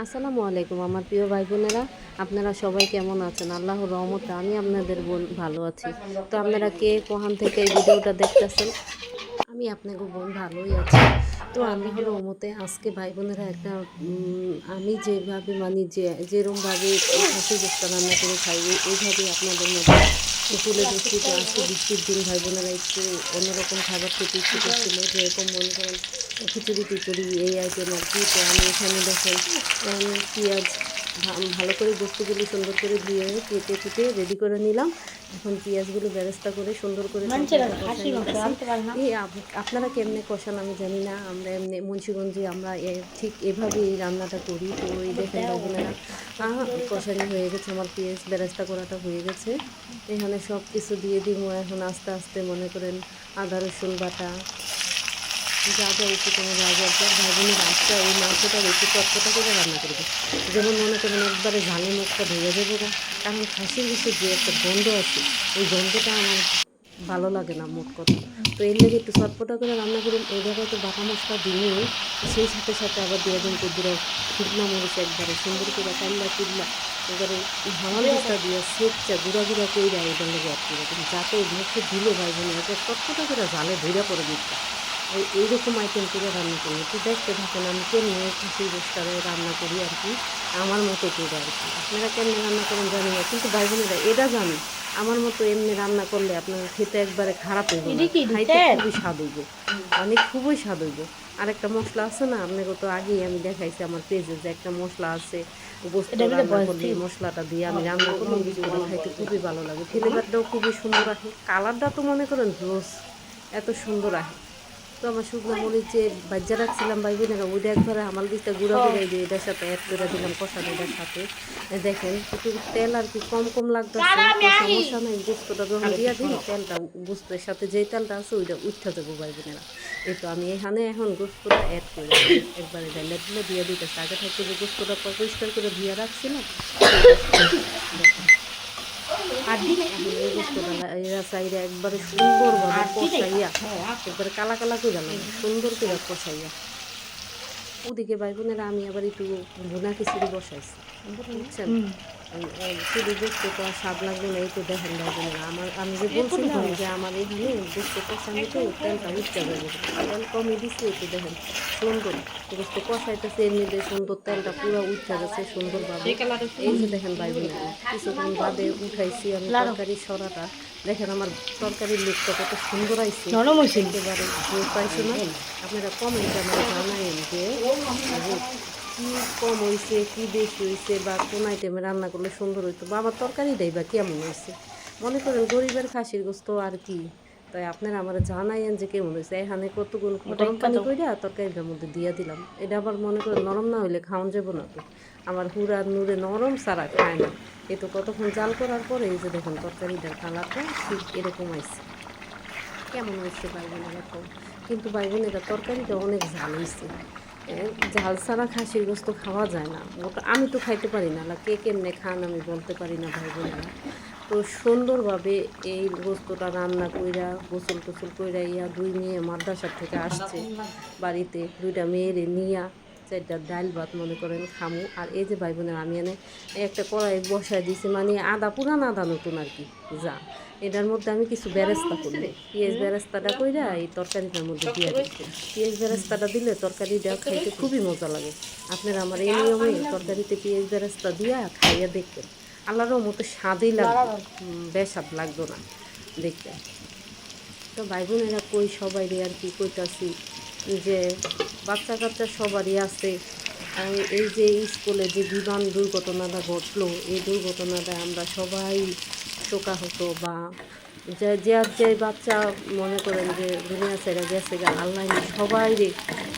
আসসালামু আলাইকুম আমার প্রিয় ভাই বোনেরা আপনারা সবাই কেমন আছেন? আল্লাহর রহমতে আমি আপনাদের ভালো আছি। তো আপনারা কে, কোহান থেকে এই ভিডিওটা দেখতেছেন? আমি আপনাকে বোন ভালোই আছি। তো আল্লাহর রহমতে আজকে ভাই বোনেরা একটা আমি যেভাবে মানে যে যেরকমভাবে হাসি গোস্তা রান্না করে খাই, এই- এইভাবেই আপনাদের মধ্যে তুলে ধরছি। তো আজকে বৃষ্টির দিন ভাই বোনেরা একটু অন্যরকম খাবার খেতে ইচ্ছে করছিল। যেরকম মনে করেন খিচুড়ি টিচুড়ি এই আইটেম আর কি। তো আমি এখানে দেখেন পেঁয়াজ ভালো করে বস্তুগুলো সুন্দর করে ধুয়ে কেটে কুটে রেডি করে নিলাম। এখন পেঁয়াজগুলো বেরেস্তা করে সুন্দর করে এই আপনারা কেমনে কষান আমি জানি না আমরা এমনি মুন্সিগঞ্জে আমরা ঠিক এভাবেই রান্নাটা করি। তো ওই দেখেন বাবুনেরা কষানি হয়ে গেছে আমার পেঁয়াজ বেরেস্তা করাটা হয়ে গেছে। এখানে সব কিছু দিয়ে দিব এখন আস্তে আস্তে মনে করেন আদা রসুন বাটা যা যা একটু কোনো যা যা যা ভাজনের আজটা এই মাংসটা একটু চটপটা করে রান্না করবে? যেমন মনে করেন একবারে ঝালে মুখটা ধরে যাব না কারণ খাসির বিষয়ে যে একটা গন্ধ আছে ওই গন্ধটা আমার ভালো লাগে না মোট কথা। তো এর লেগে একটু চটপটা করে রান্না করুন এই জায়গায় তো বাটা মশলা দিয়ে সেই সাথে সাথে আবার দিয়ে দিন কুদুরা শুকনা মরিচ একবারে সুন্দর করে কাল্লা চিল্লা এবারে হামাল দিস্তা দিয়ে সেটটা গুঁড়া গুঁড়া করে দেয় এটার লেগে করে দেবেন যাতে মুখে দিলে ভাই বোন এটা চটপটা করে জালে ভেড়া পড়ে দিচ্ছে এইরকম আইটেম করে রান্না করি। একটু দেখতে থাকেন আমি কেমনি খুশি রেস্টারে রান্না করি আর কি। আমার মতো করে আর কি। আপনারা কেমনি রান্না করেন জানি না কিন্তু ভাই বোনেরা এটা জানি। আমার মতো এমনি রান্না করলে আপনার খেতে একবারে খারাপ হইব না। খাইতে খুবই স্বাদ হইব। অনেক খুবই স্বাদ হইব। আর একটা মশলা আছে না আপনাকে তো আগেই আমি দেখাইছি আমার পেজে যে একটা মশলা আছে গোস্ত রান্না করলে মশলাটা দিয়ে আমি রান্না করি করে খাইতে খুবই ভালো লাগে। ফ্লেভারটাও খুবই সুন্দর আসে কালারটা তো মনে করেন রোজ এত সুন্দর আসে তো আমার শুকনো মরিচ যে বাজ্যা রাখছিলাম ভাই বোনেরা ওইটা একবারে আমার দিকটা গুঁড়া করে দিয়ে এটার সাথে অ্যাড করে দিলাম কষানো এটার সাথে। দেখেন একটু তেল আর কি কম কম লাগতো সমস্যা নাই গোস্তটা যখন দিয়া দিই তেলটা গোস্তের সাথে যেই তেলটা আছে ওইটা উঠতে যাব ভাই বোনেরা। এই তো আমি এখানে এখন গোস্তটা অ্যাড করে দিই। একবারে ডাইলে দিলে দিয়ে দিতেছে। আগে থাকতে যে গোস্তটা পরিষ্কার করে ধুয়ে রাখছিলাম এরা চাইরা একবারে সুন্দরভাবে কষাইয়া একবারে কালা কালা করে গেলাম সুন্দর করে কষাইয়া। ওদিকে ভাই বোনেরা আমি আবার একটু ভুনা খিচুড়ি বসাইছি। বুঝছেন? এই- এই শুধু দেখতে তো স্বাদ লাগবে না এই দেখেন আমার আমি যে বলছিলাম যে আমার এখানে গোস্ত কষানিতে তেলটা উঠতে যাবে তেল কমে দিচ্ছি একটু দেখেন সুন্দর। কষাইতেছে এমনিতে সুন্দর তেলটা পুরো উঠতে গেছে সুন্দরভাবে। এই যে দেখেন ভাই কিছুক্ষণ বাদে উঠাইছি আমি তরকারি সরাটা। দেখেন আমার তরকারির লুকটা কত সুন্দর আইছে। নরম হয়েছে একেবারে জোর পাইছো না? আপনারা কমেন্টে আমার জানাইন যে যে কি কম হয়েছে কি বেশি হয়েছে বা কোন আইটেমে রান্না করলে সুন্দর হইতো? বা আমার তরকারিটাই বা কেমন হয়েছে মনে করেন গরিবের খাসির গোস্ত আর কি। তাই আপনারা আমার জানাইন যে কেমন হয়েছে এখানে কতগুলো গরম পানি কইরা তরকারিটার মধ্যে দিয়ে দিলাম। এটা আবার মনে করেন নরম না হইলে খাওয়ান যাব না তো। আমার হুড়া নুরে নরম সারা খায় না। এ তো কতক্ষণ জাল করার পরে এই যে দেখুন তরকারিটার কালারটা ঠিক এরকম হয়েছে কেমন হয়েছে বোনেরা তো? কিন্তু ভাই বোনেরা তরকারিটা অনেক ঝাল হয়েছে ঝাল ছাড়া খাসির গোস্ত খাওয়া যায় না। ওটা আমি তো খাইতে পারি না। কে কেমনে খান আমি বলতে পারি না ভাই বোনেরা। তো সুন্দরভাবে এই গোস্তটা রান্না কইরা গোসল টোসল কইরা ইয়া দুই মেয়ে মাদ্রাসার থেকে আসছে বাড়িতে। দুইটা মেয়েরে নিয়া চারটা ডাল ভাত মনে করেন খামু। আর এই যে ভাই বোনের আমি এনে একটা কড়াই বসায় দিয়েছি মানে আদা পুরান আদা নতুন আর কি যা। এটার মধ্যে আমি কিছু বেরেস্তা করব পেঁয়াজ বেরেস্তাটা কইরা এই তরকারিটার মধ্যে দিয়ে দিচ্ছি পেঁয়াজ বেরেস্তাটা দিলে তরকারিটা খাইতে খুবই মজা লাগে। আপনারা আমার এই নিয়মে তরকারিতে পেঁয়াজ বেরেস্তা দিয়া খাইয়া দেখবেন। আল্লাহরও মতো স্বাদই লাগবে উম, বেস্বাদ লাগতো না। দেখতে তো ভাই বোনেরা কই সবাই আর কি কইতাছি যে বাচ্চা কাচ্চা সবারই আছে। আর এই যে স্কুলে যে বিমান দুর্ঘটনাটা ঘটলো, এই দুর্ঘটনাটা আমরা সবাই শোকাহত বা যে যে বাচ্চা মনে করেন যে দুনিয়া ছেড়ে গেছে আল্লাহ সবাই রে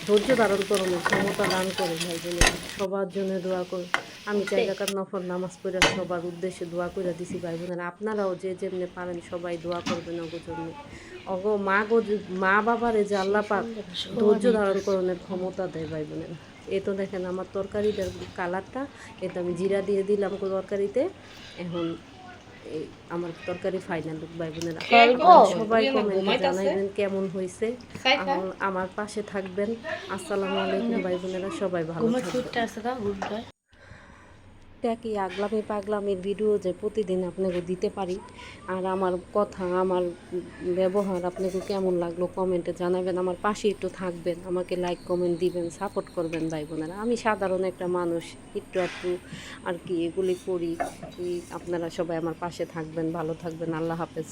ধৈর্য ধারণ করুন ক্ষমতা দান করে ভাই বোনেরা সবার জন্য দোয়া করুন আমি চাই টাকার নফর নামাজ পড়ে সবার উদ্দেশ্যে দোয়া করে দিছি ভাই বোনেরা। আপনারাও যে যেমনি পারেন সবাই দোয়া করবেন ওগো জন্য। অগো মা গো মা বাবারে যে আল্লাহ পাক ধৈর্য ধারণ করণের ক্ষমতা দেয় ভাই বোনেরা। এ তো দেখেন আমার তরকারিটার কালারটা এটা আমি জিরা দিয়ে দিলাম তরকারিতে। এখন আমার তরকারি ফাইনাল লুক ভাই বোনেরা সবাই কমেন্টে জানাইবেন জানাবেন কেমন হয়েছে আমার- আমার পাশে থাকবেন। আসসালামু আলাইকুম ভাই বোনেরা সবাই ভালো থাকবেন। কি আগলামি পাগলামির ভিডিও যে প্রতিদিন আপনাকে দিতে পারি? আর আমার কথা, আমার ব্যবহার আপনাকে কেমন লাগল কমেন্টে জানাবেন। আমার পাশে একটু থাকবেন, আমাকে লাইক কমেন্ট দিবেন সাপোর্ট করবেন ভাই বোনেরা। আমি সাধারণ একটা মানুষ, একটু একটু আর কি এগুলি করি। আপনারা সবাই আমার পাশে থাকবেন, ভালো থাকবেন, আল্লাহ হাফেজ।